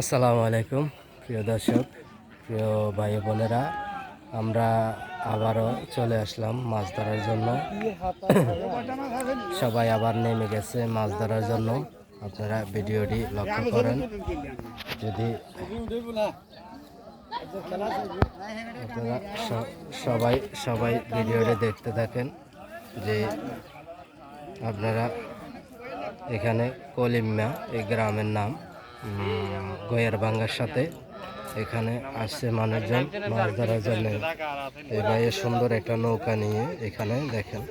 আসসালামু আলাইকুম, প্রিয় দর্শক, প্রিয় ভাই বোনেরা। আমরা আবারও চলে আসলাম মাছ ধরার জন্য। সবাই আবার নেমে গেছে মাছ ধরার জন্য। আপনারা ভিডিওটি লক্ষ্য করেন। যদি আপনারা সবাই সবাই ভিডিওটি দেখতে থাকেন যে আপনারা এখানে কলিম্মা, এই গ্রামের নাম। গয়ার বাঙ্গার সাথে এখানে আসছে মানুষজন, মাছ ধরার জন্য। এই ভাইয়ে সুন্দর একটা নৌকা নিয়ে এখানে দেখেন,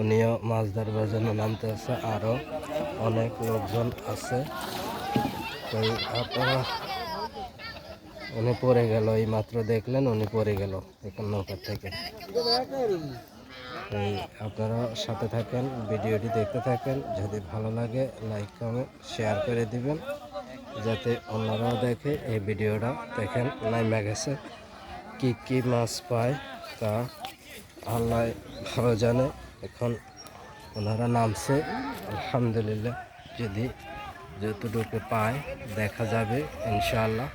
উনিও মাছ ধরবার জন্য নামতে আছে, আরও অনেক লোকজন আছে। তো এই আপনারা, উনি পড়ে গেল, এই মাত্র দেখলেন, উনি পড়ে গেল এখন নৌকার থেকে। এই আপনারা সাথে থাকেন, ভিডিওটি দেখতে থাকেন, যদি ভালো লাগে, লাইক, কমেন্ট, শেয়ার করে দিবেন। যাতে অন্যরাও দেখে এই ভিডিওটা দেখেন নাইমা গেছে। কি কি মাছ পায় তা আল্লাহ ভালো জানে। এখন ওনারা নামছে আলহামদুলিল্লাহ। যদি যতটুকু পায় দেখা যাবে ইনশাআল্লাহ।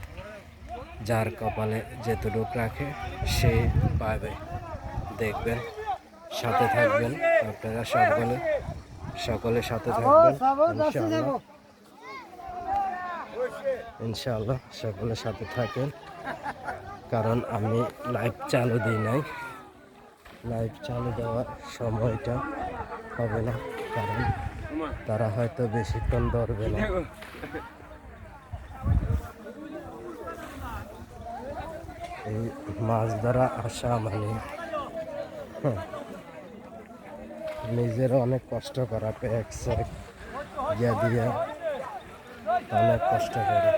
যার কপালে যেতটুক রাখে সে পাবে। দেখবেন সাথে থাকবেন আপনারা সকলে সকলে সাথে থাকবেন ইনশাআল্লাহ। ইনশাআল্লাহ সকলের সাথে থাকেন। কারণ আমি লাইভ চালু দিই নাই। লাইভ চালু দেওয়ার সময়টা হবে না কারণ তারা হয়তো বেশিক্ষণ ধরবে না। এই মাছ ধরা আসা মানে হ্যাঁ, নিজের অনেক কষ্ট করা প্যাক স্যাক ইয়া দিয়া অনেক কষ্ট করে।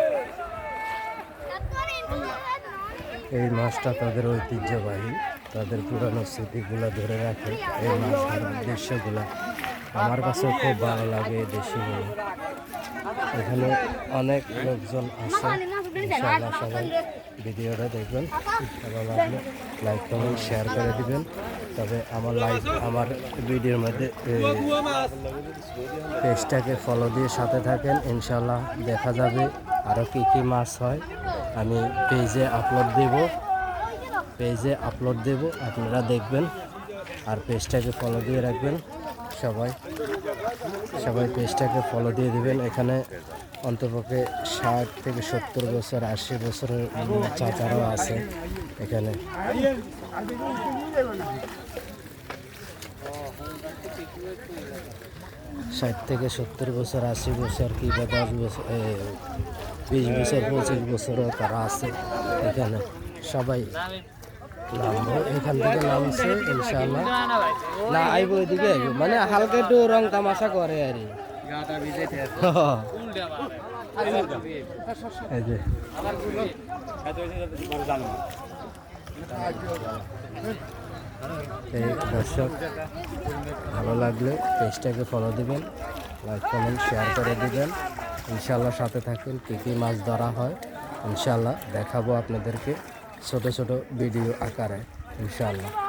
এই মাছটা তাদের ঐতিহ্যবাহী। তাদের পুরানো স্মৃতিগুলো ধরে রাখে। এই মাছ দৃশ্যগুলো আমার কাছেও খুব ভালো লাগে এই দৃশ্যগুলো এখানে অনেক লোকজন আছে। ইনশাআল্লাহ সবাই ভিডিওটা দেখবেন। ভালো লাগলে লাইক কমেন্ট শেয়ার করে দিবেন। তবে আমার লাইক আমার ভিডিওর মধ্যে পেজটাকে ফলো দিয়ে সাথে থাকেন। ইনশাল্লাহ দেখা যাবে আরও কী কী মাছ হয়। আমি পেজে আপলোড দেব। পেজে আপলোড দেব। আপনারা দেখবেন। আর পেজটাকে ফলো দিয়ে রাখবেন। সবাই সবাই পেজটাকে ফলো দিয়ে দিবেন। এখানে অন্তপক্ষে ষাট থেকে সত্তর বছর, আশি বছরের চাচারাও আছে এখানে। ষাট থেকে সত্তর বছর, আশি বছর কিংবা দশ বছর বিশ বছর, পঁচিশ বছরও তারা আছে এখানে। সবাই এখান থেকে নামছে ইনশাল্লাহ না আইবো এদিকে আইবো মানে হালকা একটু রং তামাশা করে আর দর্শক, ভালো লাগলে পেজটাকে ফলো দিবেন লাইক কমেন্ট শেয়ার করে দিবেন। ইনশাল্লাহ সাথে থাকুন, কী কী মাছ ধরা হয়। ইনশাল্লাহ দেখাবো আপনাদেরকে। ছোট ছোট ভিডিও আকারে ইনশাল্লাহ